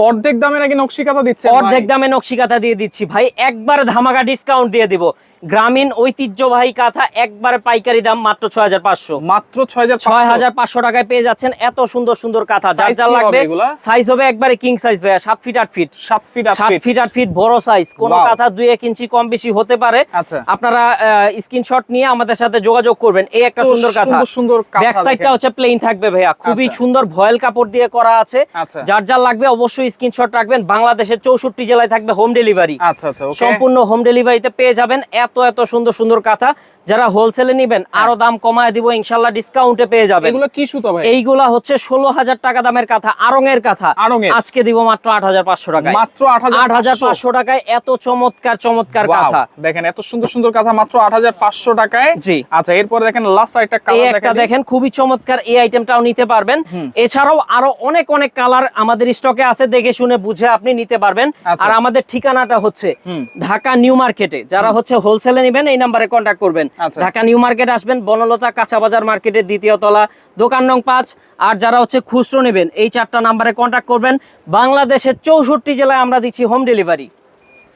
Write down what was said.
অর্ধেক দামে নাকি নকশি কাঁথা দিচ্ছে অর্ধেক দামে নকশি কাঁথা দিয়ে দিচ্ছি ভাই। একবার ধামাকা ডিসকাউন্ট দিয়ে দিব। গ্রামীণ ঐতিহ্যবাহী কাঁথা একবার পাইকারি দাম মাত্র ছয় হাজার পাঁচশো। মাত্র ছয় হাজার ছয় হাজার পাঁচশো টাকায় পেয়ে যাচ্ছেন এত সুন্দর সুন্দর কাঁথা। যার Size যা কি হবে লাগবে সাইজ হবে একবারে কিং সাইজ ভাইয়া সাত ফিট আট ফিট সাত ফিট সাত ফিট আট ফিট বড় সাইজ কোন কাঁথা দুই এক ইঞ্চি কম বেশি হতে পারে। আচ্ছা। আপনারা স্ক্রিনশট নিয়ে আমাদের সাথে যোগাযোগ করবেন। এই একটা সুন্দর কাঁথা। সুন্দর ব্যাক সাইডটা। হচ্ছে প্লেন থাকবে ভাইয়া। খুবই আচ্ছা। সুন্দর ভয়েল কাপড় দিয়ে করা আছে। আচ্ছা। যার যার লাগবে অবশ্যই স্ক্রিনশট রাখবেন। বাংলাদেশের চৌষট্টি জেলায় থাকবে হোম ডেলিভারি আচ্ছা আচ্ছা সম্পূর্ণ হোম ডেলিভারিতে পেয়ে যাবেন। এত এত সুন্দর সুন্দর কাঁথা যারা হোলসেলে নিবেন আরও দাম কমায় দিব ইনশাল্লাহ ডিসকাউন্টে পেয়ে যাবেন। এগুলো কি সুতো ভাই? এইগুলা হচ্ছে ষোলো হাজার টাকা দামের কাঁথা আরং এর কাঁথা। আড়ং-এর? আজকে দিব মাত্র আট হাজার পাঁচশো টাকায়। মাত্র আট হাজার পাঁচশো? টাকায় এত চমৎকার চমৎকার কাঁথা। দেখেন এত সুন্দর সুন্দর কাঁথা মাত্র আট হাজার পাঁচশো টাকায়। জি। আচ্ছা এরপরে দেখেন লাস্ট এই কালার একটা দেখেন। খুবই চমৎকার এই আইটেমটাও নিতে পারবেন। এছাড়াও আরও অনেক অনেক কালার আমাদের স্টকে আছে দেখে শুনে বুঝে আপনি নিতে পারবেন। আচ্ছা। আর আমাদের ঠিকানাটা হচ্ছে ঢাকা নিউ মার্কেটে যারা হচ্ছে হোলসেলে নেবেন এই নাম্বারে কন্ট্যাক্ট করবেন। আচ্ছা। ঢাকা নিউ মার্কেট আসবেন বনলতা কাঁচা বাজার মার্কেটের দ্বিতীয় তলা দোকান নং পাঁচ। আর যারা হচ্ছে খুচরো নেবেন এই চারটা নাম্বারে কন্ট্যাক্ট করবেন। বাংলাদেশের চৌষট্টি জেলায় আমরা দিচ্ছি হোম ডেলিভারি